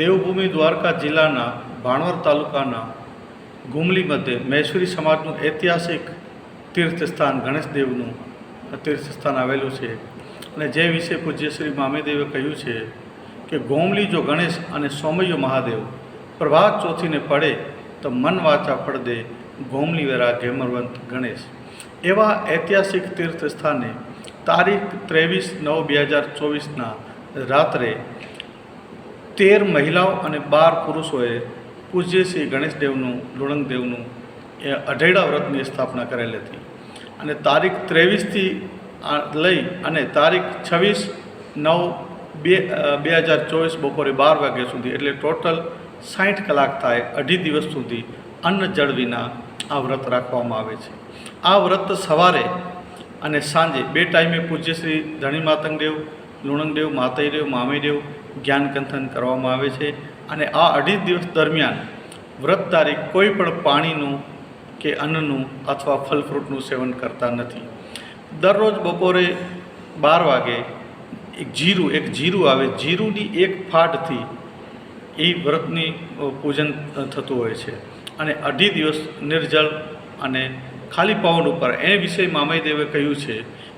દેવભૂમિ દ્વારકા જિલ્લાના ભાણવર તાલુકાના ગુમલી મધ્યે મૈસુરી સમાજનું ઐતિહાસિક તીર્થસ્થાન ગણેશદેવનું તીર્થસ્થાન આવેલું છે. અને જે વિશે પૂજ્ય શ્રી મામેદેવે કહ્યું છે કે ગોમલી જો ગણેશ અને સોમૈયો મહાદેવ પ્રભાત ચોથીને પડે તો મન વાચા પડદે ગોમલી વેરા ઘેમરવંત ગણેશ. એવા ઐતિહાસિક તીર્થસ્થાને તારીખ ત્રેવીસ નવ બે હજાર ચોવીસના રાત્રે તેર મહિલાઓ અને બાર પુરુષોએ પૂજ્ય શ્રી ગણેશદેવનું, લુણંગદેવનું એ અઢેડા વ્રતની સ્થાપના કરેલી હતી. અને તારીખ ત્રેવીસથી લઈ અને તારીખ છવ્વીસ નવ બે બે હજાર ચોવીસ બપોરે બાર વાગ્યા સુધી, એટલે ટોટલ સાઠ કલાક થાય અઢી દિવસ સુધી અન્ન જળ વિના આ વ્રત રાખવામાં આવે છે. આ વ્રત સવારે અને સાંજે બે ટાઈમે પૂજ્ય શ્રી ધણી માતંગદેવ લુણંગદેવ માતાઈદેવ મામીદેવ જ્ઞાનકંથન કરવામાં આવે છે અને આ અઢી દિવસ દરમિયાન વ્રત તારીખ કોઈ પણ પાણીનું કે અન્નનું અથવા ફલ ફ્રૂટનું સેવન કરતા નથી. દરરોજ બપોરે બાર વાગે એક જીરું એક જીરું આવે. જીરુંની એક ફાટથી એ વ્રતની પૂજન થતું હોય છે. અને અઢી દિવસ નિર્જળ અને ખાલી પવન ઉપર. એ વિષય મામયદેવે કહ્યું છે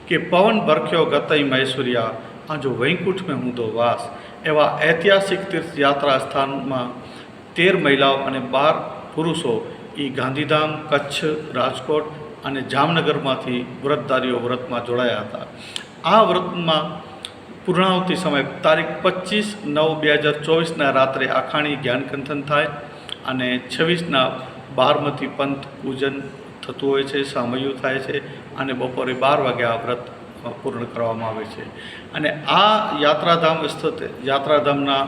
કે, પવન ભરખ્યો ગતઈ મહેશ્વર્યા આ જો વૈકુંઠ મેં હું તો વાસ, એવા ઐતિહાસિક તીર્થયાત્રા સ્થાનમાં તેર મહિલાઓ અને બાર પુરુષો એ ગાંધીધામ, કચ્છ, રાજકોટ અને જામનગરમાંથી વ્રતધારીઓ વ્રતમાં જોડાયા હતા. આ વ્રતમાં પૂર્ણાવતી સમય તારીખ પચીસ નવ બે હજાર ચોવીસના રાત્રે આખાણી જ્ઞાનકંથન થાય અને છવ્વીસના બારમતી પંથ પૂજન થતું હોય છે, સામયું થાય છે અને બપોરે બાર વાગે આ વ્રત પૂર્ણ કરવામાં આવે છે. અને આ યાત્રાધામ સ્થિત યાત્રાધામના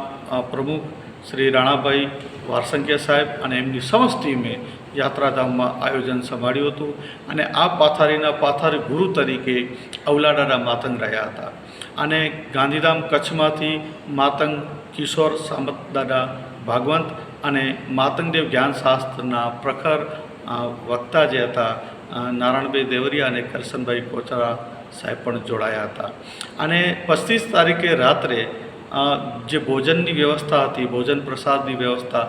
પ્રમુખ શ્રી રાણાભાઈ વારસંકિયા સાહેબ અને એમની સમસ્ત ટીમે યાત્રાધામમાં આયોજન સંભાળ્યું હતું અને આ પાથારીના પાથારી ગુરુ તરીકે અવલાડાના માતંગ રહ્યા હતા. અને ગાંધીધામ કચ્છમાંથી માતંગ કિશોર સામતદાદા ભાગવંત અને માતંગદેવ જ્ઞાનશાસ્ત્રના પ્રખર વક્તા જે હતા નારાયણભાઈ દેવરિયા અને કરશનભાઈ કોચરા સાહેબ પણ જોડાયા હતા. અને પચીસ તારીખે રાત્રે જે ભોજનની વ્યવસ્થા હતી, ભોજન પ્રસાદની વ્યવસ્થા,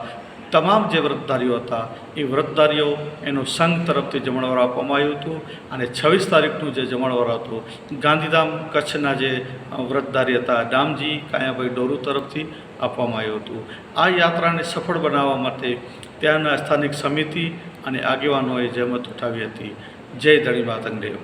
તમામ જે વ્રતધારીઓ હતા, એ વ્રતધારીઓ એનો સંઘ તરફથી જમણવાર આપવામાં આવ્યું હતું અને છવ્વીસ તારીખનું જે જમણવાર હતું, ગાંધીધામ કચ્છના જે વ્રતધારી હતા, ડામજી કાયાભાઈ ડોરુ તરફથી આપવામાં આવ્યું હતું. આ યાત્રાને સફળ બનાવવા માટે ત્યાંના સ્થાનિક સમિતિ અને આગેવાનોએ જહેમત ઉઠાવી હતી. જય ધણી માતંગદેવ